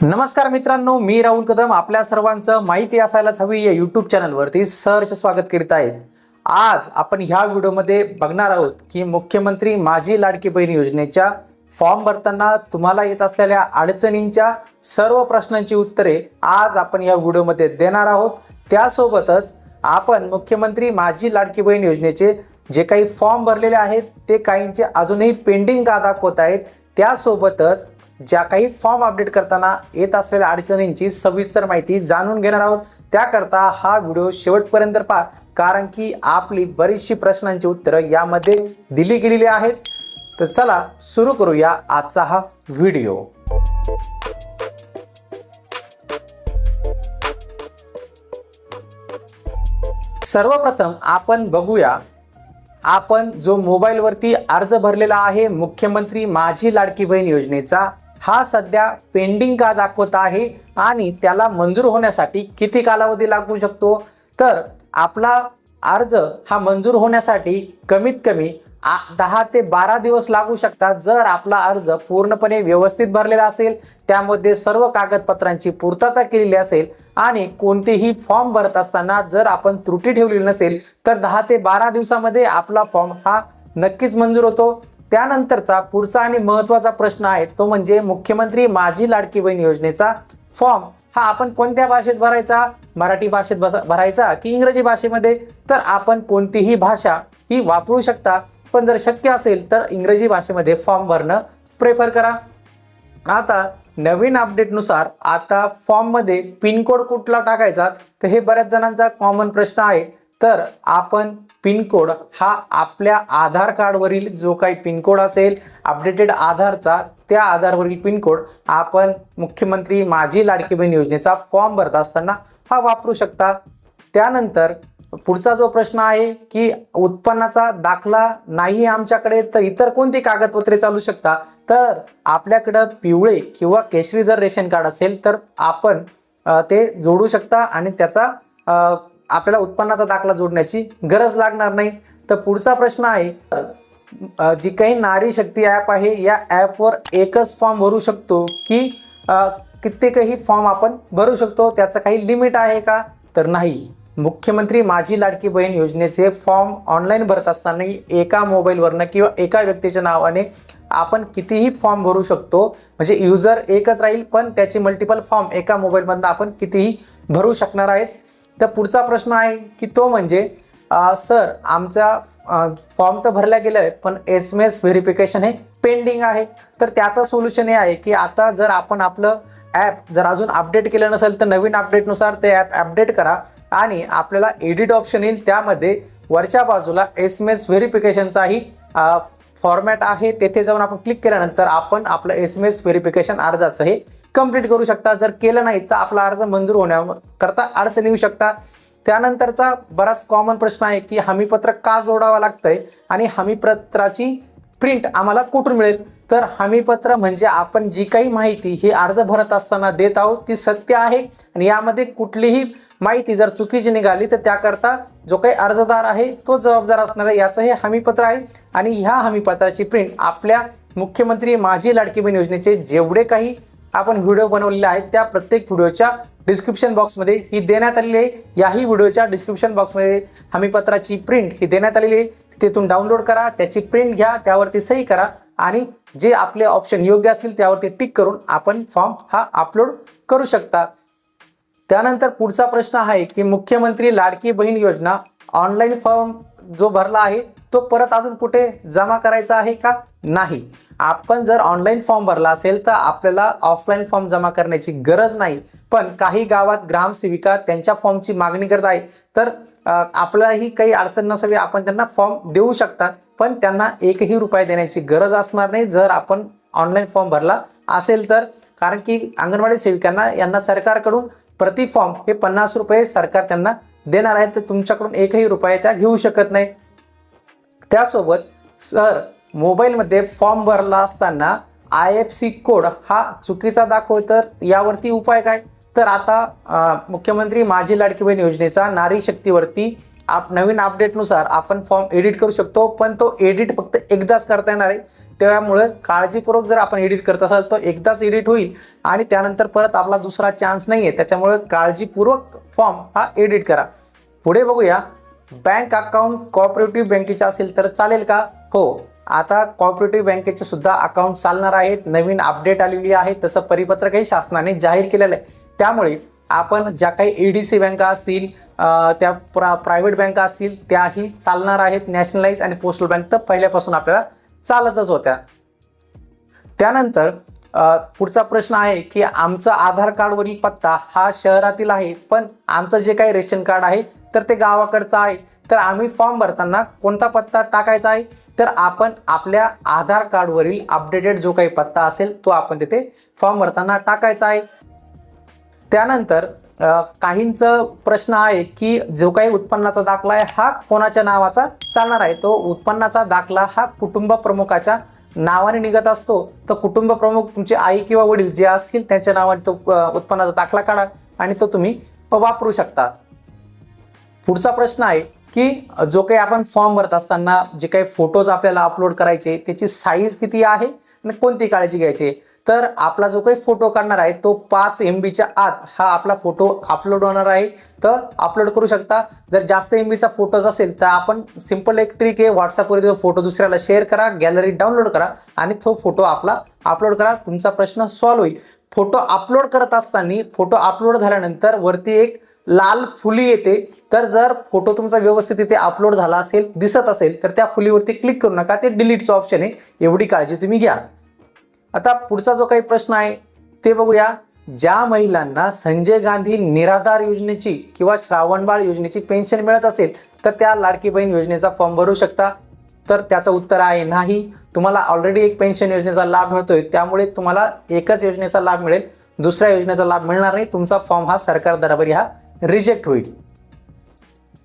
नमस्कार मित्रांनो मी राहुल कदम. आपल्या सर्वांचं माहिती असायलाच हवी या यूट्यूब चॅनलवरती सहर्ष स्वागत करीत आहेत आज आपण ह्या व्हिडिओमध्ये बघणार आहोत की मुख्यमंत्री माझी लाडकी बहीण योजनेच्या फॉर्म भरताना तुम्हाला येत असलेल्या अडचणींच्या सर्व प्रश्नांची उत्तरे आज आपण या व्हिडिओमध्ये देणार आहोत. त्यासोबतच आपण मुख्यमंत्री माझी लाडकी बहीण योजनेचे जे काही फॉर्म भरलेले आहेत ते काहींचे अजूनही पेंडिंग का दाखवत आहेत त्यासोबतच ज्या काही फॉर्म अपडेट करताना येत असलेल्या अडचणींची सविस्तर माहिती जाणून घेणार आहोत. त्याकरता हा व्हिडिओ शेवटपर्यंत पहा कारण की आपली बरीचशी प्रश्नांची उत्तरं यामध्ये दिली गेलेली आहेत. तर चला सुरू करूया आजचा हा व्हिडिओ. सर्वप्रथम आपण बघूया आपण जो मोबाईलवरती अर्ज भरलेला आहे मुख्यमंत्री माझी लाडकी बहीण योजनेचा हा सध्या पेंडिंग का दाखवत आहे आणि त्याला मंजूर होण्यासाठी किती कालावधी लागू शकतो? तर आपला अर्ज हा मंजूर होण्यासाठी कमीत कमी आ- दहा ते बारा दिवस लागू शकतात. जर आपला अर्ज पूर्णपणे व्यवस्थित भरलेला असेल त्यामध्ये सर्व कागदपत्रांची पूर्तता केलेली असेल आणि कोणतेही फॉर्म भरत असताना जर आपण त्रुटी ठेवलेली नसेल तर दहा ते बारा दिवसामध्ये आपला फॉर्म हा नक्कीच मंजूर होतो. त्यानंतरचा पुढचा आणि महत्त्वाचा प्रश्न आहे तो म्हणजे मुख्यमंत्री माझी लाडकी बहीण योजनेचा फॉर्म. हा आपण कोणत्या भाषेत भरायचा? मराठी भाषेत बस भरायचा की इंग्रजी भाषेमध्ये? तर आपण कोणतीही भाषा ही वापरू शकता पण जर शक्य असेल तर इंग्रजी भाषेमध्ये फॉर्म भरणं प्रेफर करा. आता नवीन अपडेटनुसार आता फॉर्ममध्ये पिनकोड कुठला टाकायचा? तर हे बऱ्याच जणांचा कॉमन प्रश्न आहे. तर आपण पिनकोड हा आपल्या आधार कार्डवरील जो काही पिनकोड असेल अपडेटेड आधारचा त्या आधारवरील पिनकोड आपण मुख्यमंत्री माझी लाडकी बहीण योजनेचा फॉर्म भरत असताना हा वापरू शकता. त्यानंतर पुढचा जो प्रश्न आहे की उत्पन्नाचा दाखला नाही आमच्याकडे तर इतर कोणती कागदपत्रे चालू शकता? तर आपल्याकडं पिवळे किंवा केशरी जर रेशन कार्ड असेल तर आपण ते जोडू शकता आणि त्याचा आपल्याला उत्पन्नाचा दाखला जोडण्याची गरज लागणार नाही. तर पुढचा प्रश्न आहे जी काही नारी शक्ती ॲप आहे या ॲपवर एकच फॉर्म भरू शकतो की कित्येकही फॉर्म आपण भरू शकतो त्याचं काही लिमिट आहे का? तर नाही. मुख्यमंत्री माझी लाडकी बहीण योजनेचे फॉर्म ऑनलाईन भरत असताना एका मोबाईलवरनं किंवा एका व्यक्तीच्या नावाने आपण कितीही फॉर्म भरू शकतो. म्हणजे युजर एकच राहील पण त्याचे मल्टिपल फॉर्म एका मोबाईलमधनं आपण कितीही भरू शकणार आहेत. तर पुढचा प्रश्न आहे की तो म्हणजे सर आमचा फॉर्म तर भरला गेला आहे पण एस एम एस व्हेरिफिकेशन हे पेंडिंग आहे. तर त्याचं सोल्युशन हे आहे की आता जर आपण आपलं ॲप जर अजून अपडेट केलं नसेल तर नवीन अपडेटनुसार ते ॲप अपडेट करा आणि आपल्याला एडिट ऑप्शन येईल. त्यामध्ये वरच्या बाजूला एस एम एस व्हेरिफिकेशनचाही फॉर्मॅट आहे. तेथे जाऊन आपण क्लिक केल्यानंतर आपण आपलं एस एम एस व्हेरिफिकेशन अर्जाचं हे कंप्लीट करू शकता. जर केलं नाही तर आपला अर्ज मंजूर होण्याकरता अडचण येऊ शकता. त्यानंतरचा बराच कॉमन प्रश्न आहे की हमीपत्र का जोडावं लागतंय आणि हमीपत्राची प्रिंट आम्हाला कुठून मिळेल? तर हमीपत्र म्हणजे आपण जी काही माहिती ही अर्ज भरत असताना देत आहोत ती सत्य आहे. आणि यामध्ये कुठलीही माहिती जर चुकीची निघाली तर त्याकरता जो काही अर्जदार आहे तो जबाबदार असणार आहे. याचं हे हमीपत्र आहे. आणि ह्या हमीपत्राची प्रिंट आपल्या मुख्यमंत्री माझी लाडकी बहीण योजनेचे जेवढे काही आपण व्हिडिओ बनवलेले आहेत त्या प्रत्येक व्हिडिओच्या डिस्क्रिप्शन बॉक्समध्ये ही देण्यात आलेली आहे. याही व्हिडिओच्या डिस्क्रिप्शन बॉक्समध्ये हमीपत्राची प्रिंट ही देण्यात आलेली आहे. तिथून डाउनलोड करा त्याची प्रिंट घ्या त्यावरती सही करा आणि जे आपले ऑप्शन योग्य असतील त्यावरती टिक करून आपण फॉर्म हा अपलोड करू शकता. त्यानंतर पुढचा प्रश्न आहे की मुख्यमंत्री लाडकी बहीण योजना ऑनलाईन फॉर्म जो भरला आहे तो परत अजून कुठे जमा करायचा आहे का? नाही. आपण जर ऑनलाईन फॉर्म भरला असेल तर आपल्याला ऑफलाईन फॉर्म जमा करण्याची गरज नाही. पण काही गावात ग्रामसेविका त्यांच्या फॉर्मची मागणी करत आहे तर आपल्यालाही काही अडचण नसावी आपण त्यांना फॉर्म देऊ शकतात. पण त्यांना एकही रुपये देण्याची गरज असणार नाही. जर आपण ऑनलाईन फॉर्म भरला असेल तर कारण की अंगणवाडी सेविकांना यांना सरकारकडून प्रति फॉर्म हे पन्नास रुपये सरकार त्यांना देणार आहे. तर तुमच्याकडून एकही रुपये त्या घेऊ शकत नाही. त्यासोबत सर मोबाईलमध्ये फॉर्म भरला असताना आय एफ सी कोड हा चुकीचा दाखव तर यावरती उपाय काय? तर आता मुख्यमंत्री माझी लाडकी बहीण योजनेचा नारी शक्तीवरती आप नवीन अपडेटनुसार आपण फॉर्म एडिट करू शकतो पण तो एडिट फक्त एकदाच करता येणार आहे. त्यामुळं काळजीपूर्वक जर आपण एडिट करत असाल तर एकदाच एडिट होईल आणि त्यानंतर परत आपला दुसरा चान्स नाही आहे त्याच्यामुळं काळजीपूर्वक फॉर्म हा एडिट करा. पुढे बघूया. बँक अकाउंट कॉपरेटिव्ह बँकेचे असेल तर चालेल का? हो. आता कॉपरेटिव्ह बँकेचे सुद्धा अकाउंट चालणार आहेत. नवीन अपडेट आलेली आहे. तसं परिपत्रकही शासनाने जाहीर केलेलं आहे. त्यामुळे आपण ज्या काही ए डी सी बँका असतील त्या प्रा प्रायव्हेट बँका असतील त्याही चालणार आहेत. नॅशनलाइज आणि पोस्टल बँक तर पहिल्यापासून आपल्याला चालतच होत्या. त्यानंतर पुढचा प्रश्न आहे की आमचं आधार कार्डवरील पत्ता हा शहरातील आहे पण आमचं जे काही रेशन कार्ड आहे तर ते गावाकडचं आहे. तर आम्ही फॉर्म भरताना कोणता पत्ता टाकायचा आहे? तर आपण आपल्या आधार कार्डवरील अपडेटेड जो काही पत्ता असेल तो आपण तिथे फॉर्म भरताना टाकायचा आहे. त्यानंतर काहींचं प्रश्न आहे की जो काही उत्पन्नाचा दाखला आहे हा कोणाच्या नावाचा चालणार आहे? तो उत्पन्नाचा दाखला हा कुटुंब प्रमुखाच्या नावाने निघत असतो. तर कुटुंब प्रमुख तुमची आई किंवा वडील जे असतील त्यांच्या नावाने तो उत्पन्नाचा दाखला काढा आणि तो तुम्ही वापरू शकता. पुढचा प्रश्न आहे की जो काही आपण फॉर्म भरत असताना जे काही फोटोज आपल्याला अपलोड करायचे त्याची साईज किती आहे आणि कोणती काळजी घ्यायची? तर आपला जो काही फोटो काढणार आहे तो पाच एम बीच्या आत हा आपला फोटो अपलोड होणार आहे. तर अपलोड करू शकता. जर जास्त एम बीचा फोटोज असेल तर आपण सिंपल एक ट्रिक आहे. व्हॉट्सअपवर तो फोटो दुसऱ्याला शेअर करा गॅलरी डाउनलोड करा आणि तो फोटो आपला अपलोड करा. तुमचा प्रश्न सॉल्व्ह होईल. फोटो अपलोड करत असताना फोटो अपलोड झाल्यानंतर वरती एक लाल फुली येते. तर जर फोटो तुमचा व्यवस्थित इथे अपलोड झाला असेल दिसत असेल तर त्या फुलीवरती क्लिक करू नका. ते डिलीटचं ऑप्शन आहे. एवढी काळजी तुम्ही घ्या. आता पुढचा जो काही प्रश्न आहे ते बघूया. ज्या महिलांना संजय गांधी निराधार योजनेची किंवा श्रावणबाळ योजनेची पेन्शन मिळत असेल तर त्या लाडकी बहीण योजनेचा फॉर्म भरू शकता. तर त्याचं उत्तर आहे नाही. तुम्हाला ऑलरेडी एक पेन्शन योजनेचा लाभ मिळतोय. त्यामुळे तुम्हाला एकच योजनेचा लाभ मिळेल. दुसऱ्या योजनेचा लाभ मिळणार नाही. तुमचा फॉर्म हा सरकार दराबरी हा रिजेक्ट होईल.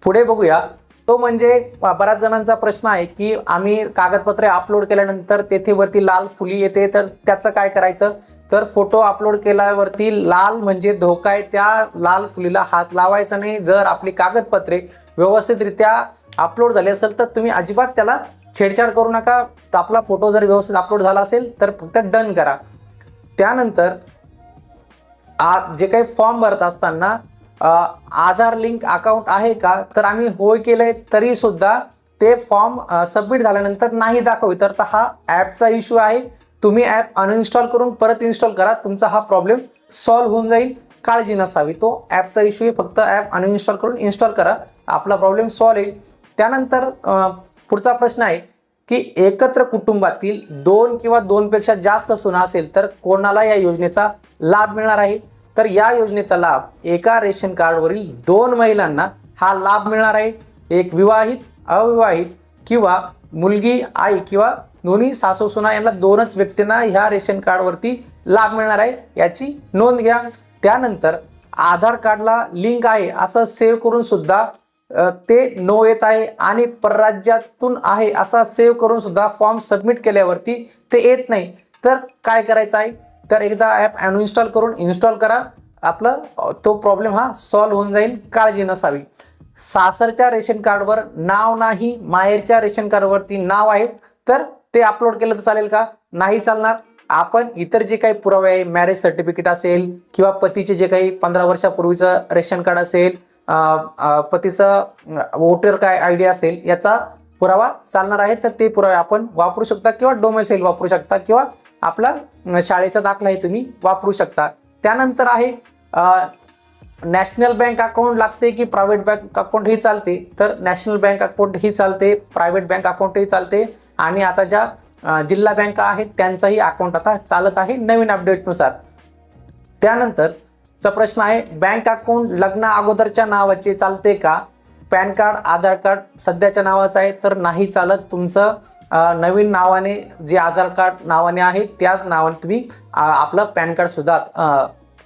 पुढे बघूया. तो म्हणजे बऱ्याच जणांचा प्रश्न आहे की आम्ही कागदपत्रे अपलोड केल्यानंतर तेथे वरती लाल फुली येते तर त्याचं काय करायचं? तर फोटो अपलोड केल्यावरती लाल म्हणजे धोका आहे त्या लाल फुलीला हात लावायचा नाही. जर आपली कागदपत्रे व्यवस्थितरित्या अपलोड झाली असेल तर तुम्ही अजिबात त्याला छेडछाड करू नका. आपला फोटो जर व्यवस्थित अपलोड झाला असेल तर फक्त डन करा. त्यानंतर आ जे काही फॉर्म भरत असताना आधार लिंक अकाउंट आहे का? तर आम्ही होय केलंय तरी सुद्धा ते फॉर्म सबमिट झाल्यानंतर नाही दाखवू तर हा ॲपचा इश्यू आहे. तुम्ही ॲप अनइन्स्टॉल करून परत इन्स्टॉल करा. तुमचा हा प्रॉब्लेम सॉल्व्ह होऊन जाईल. काळजी नसावी. तो ॲपचा इश्यू आहे. फक्त ॲप अनइन्स्टॉल करून इन्स्टॉल करा. आपला प्रॉब्लेम सॉल्व्ह होईल. त्यानंतर पुढचा प्रश्न आहे की एकत्र कुटुंबातील दोन किंवा दोनपेक्षा जास्त सुना असेल तर कोणाला या योजनेचा लाभ मिळणार आहे? तर या योजनेचा लाभ एका रेशन कार्डवरील दोन महिलांना हा लाभ मिळणार आहे. एक विवाहित अविवाहित किंवा मुलगी आई किंवा दोन्ही सासू सुना यांना दोनच व्यक्तींना ह्या रेशन कार्डवरती लाभ मिळणार आहे याची नोंद घ्या. त्यानंतर आधार कार्डला लिंक आहे असं सेव्ह करून सुद्धा ते नो येत आहे आणि परराज्यातून आहे असा सेव्ह करून सुद्धा फॉर्म सबमिट केल्यावरती ते येत नाही. तर काय करायचं आहे? तर एकदा ॲप अनइन्स्टॉल करून इन्स्टॉल करा. आपलं तो प्रॉब्लेम हा सॉल्व्ह होऊन जाईल. काळजी नसावी. सासरच्या रेशन कार्डवर नाव नाही माहेरच्या रेशन कार्डवरती नाव आहेत तर ते अपलोड केलं तर चालेल का? नाही चालणार. आपण इतर जे काही पुरावे आहे मॅरेज सर्टिफिकेट असेल किंवा पतीचे जे काही पंधरा वर्षापूर्वीचं रेशन कार्ड असेल पतीचं वोटर काय आय डी असेल याचा पुरावा चालणार आहे. तर ते पुरावे आपण वापरू शकता किंवा डोमेसेल वापरू शकता किंवा आपला शाळेचा दाखला हे तुम्ही वापरू शकता. त्यानंतर आहे नॅशनल बँक अकाउंट लागते की प्रायव्हेट बँक अकाउंट ही चालते. तर नॅशनल बँक अकाउंट ही चालते प्रायव्हेट बँक अकाउंटही चालते. आणि आता ज्या जिल्हा बँका आहेत त्यांचाही अकाउंट आता चालत आहे नवीन अपडेटनुसार. त्यानंतरचा प्रश्न आहे बँक अकाउंट लग्ना अगोदरच्या नावाचे चालते का? पॅन कार्ड आधार कार्ड सध्याच्या नावाचं आहे तर नाही चालत. तुमचं नवीन नावाने जे आधार कार्ड नावाने आहे त्याच नावाने तुम्ही आपलं पॅन कार्डसुद्धा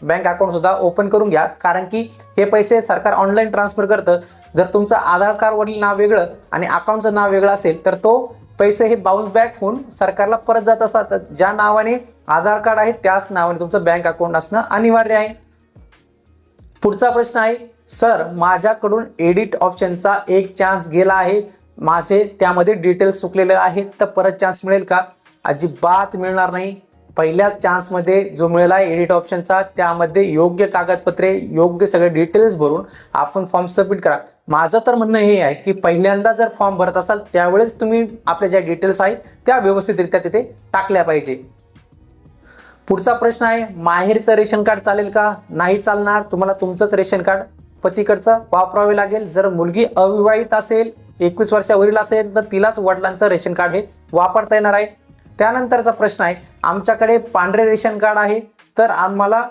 बँक अकाउंटसुद्धा ओपन करून घ्या. कारण की हे पैसे सरकार ऑनलाईन ट्रान्सफर करतं. जर तुमचं आधार कार्डवरील नाव वेगळं आणि अकाउंटचं नाव वेगळं असेल तर तो पैसे हे बाउन्स बॅक होऊन सरकारला परत जात असतात. ज्या नावाने आधार कार्ड आहे त्याच नावाने तुमचं बँक अकाउंट असणं अनिवार्य आहे. पुढचा प्रश्न आहे सर माझ्याकडून एडिट ऑप्शनचा एक चान्स गेला आहे. माझे त्यामध्ये डिटेल्स चुकलेले आहेत तर परत चान्स मिळेल का? अजिबात मिळणार नाही. पहिल्याच चान्समध्ये जो मिळाला आहे एडिट ऑप्शनचा त्यामध्ये योग्य कागदपत्रे योग्य सगळे डिटेल्स भरून आपण फॉर्म सबमिट करा. माझं तर म्हणणं हे आहे की पहिल्यांदा जर फॉर्म भरत असाल त्यावेळेस तुम्ही आपल्या ज्या डिटेल्स आहेत त्या व्यवस्थितरित्या तिथे टाकल्या पाहिजे. पुढचा प्रश्न आहे माहेरचं रेशन कार्ड चालेल का? नाही चालणार. तुम्हाला तुमचंच रेशन कार्ड पतीकडचं वापरावे लागेल. जर मुलगी अविवाहित असेल एकवीस वर्षावरील असेल तर तिलाच वडिलांचं रेशन कार्ड हे वापरता येणार आहे. त्यानंतरचा प्रश्न आहे आमच्याकडे पांढरे रेशन कार्ड आहे तर आम्हाला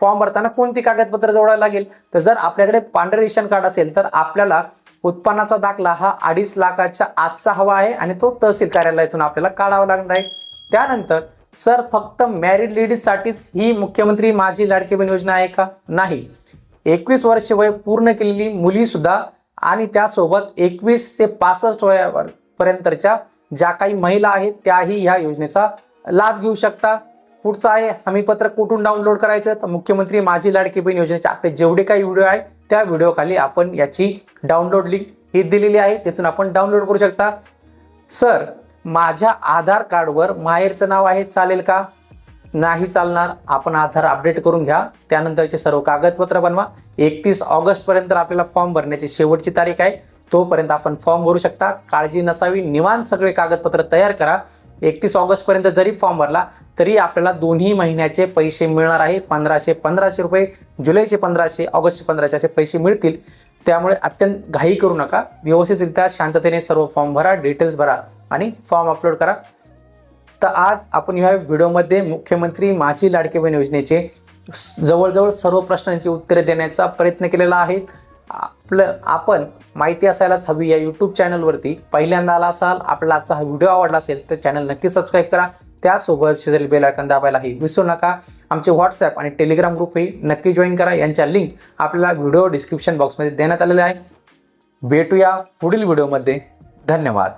फॉर्म भरताना कोणती कागदपत्र जोडायला लागेल? तर जर आपल्याकडे पांढरे रेशन कार्ड असेल तर आपल्याला उत्पन्नाचा दाखला हा अडीच लाखाच्या आजचा हवा आहे आणि तो तहसील कार्यालयातून आपल्याला काढावा लागणार आहे. त्यानंतर सर फक्त मॅरिड लेडीजसाठीच ही मुख्यमंत्री माझी लाडकी बहीण योजना आहे का? नाही. एकवीस वर्ष वय पूर्ण केलेली मुली सुद्धा आणि त्यासोबत एकवीस ते पासष्ट वयावर पर्यंतच्या ज्या काही महिला आहेत त्याही ह्या योजनेचा लाभ घेऊ शकता. पुढचं आहे हमीपत्र कुठून डाउनलोड करायचं? तर मुख्यमंत्री माझी लाडकी बहीण योजनेचे आपले जेवढे काही व्हिडिओ आहे त्या व्हिडिओखाली आपण याची डाउनलोड लिंक ही दिलेली आहे. तिथून आपण डाउनलोड करू शकता. सर माझ्या आधार कार्डवर माहेरचं नाव आहे चालेल का? नाही चालणार. आपण आधार अपडेट करून घ्या. त्यानंतरचे सर्व कागदपत्र बनवा. एकतीस ऑगस्टपर्यंत आपल्याला फॉर्म भरण्याची शेवटची तारीख आहे. तोपर्यंत आपण फॉर्म भरू शकता. काळजी नसावी. निवांत सगळे कागदपत्र तयार करा. एकतीस ऑगस्टपर्यंत जरी फॉर्म भरला तरी आपल्याला दोन्ही महिन्याचे पैसे मिळणार आहे. पंधराशे पंधराशे रुपये. जुलैचे पंधराशे ऑगस्टचे पंधराशे असे पैसे मिळतील. त्यामुळे अत्यंत घाई करू नका. व्यवस्थितरित्या शांततेने सर्व फॉर्म भरा डिटेल्स भरा आणि फॉर्म अपलोड करा. तर आज आपण या व्हिडिओमध्ये मुख्यमंत्री माझी लाडकी बहीण योजनेचे जवळजवळ सर्व प्रश्नांची उत्तरे देण्याचा प्रयत्न केलेला आहे. आपलं आपण माहिती असायलाच हवी या यूट्यूब चॅनलवरती पहिल्यांदा आला असाल आपला आजचा हा व्हिडिओ आवडला असेल तर चॅनल नक्की सबस्क्राईब करा. त्यासोबत शेजारी बेल आयकन दाबायलाही विसरू नका. आमचे व्हॉट्सॲप आणि टेलिग्राम ग्रुपही नक्की जॉईन करा. यांच्या लिंक आपल्याला व्हिडिओ डिस्क्रिप्शन बॉक्समध्ये देण्यात आलेले आहे. भेटूया पुढील व्हिडिओमध्ये धन्यवाद.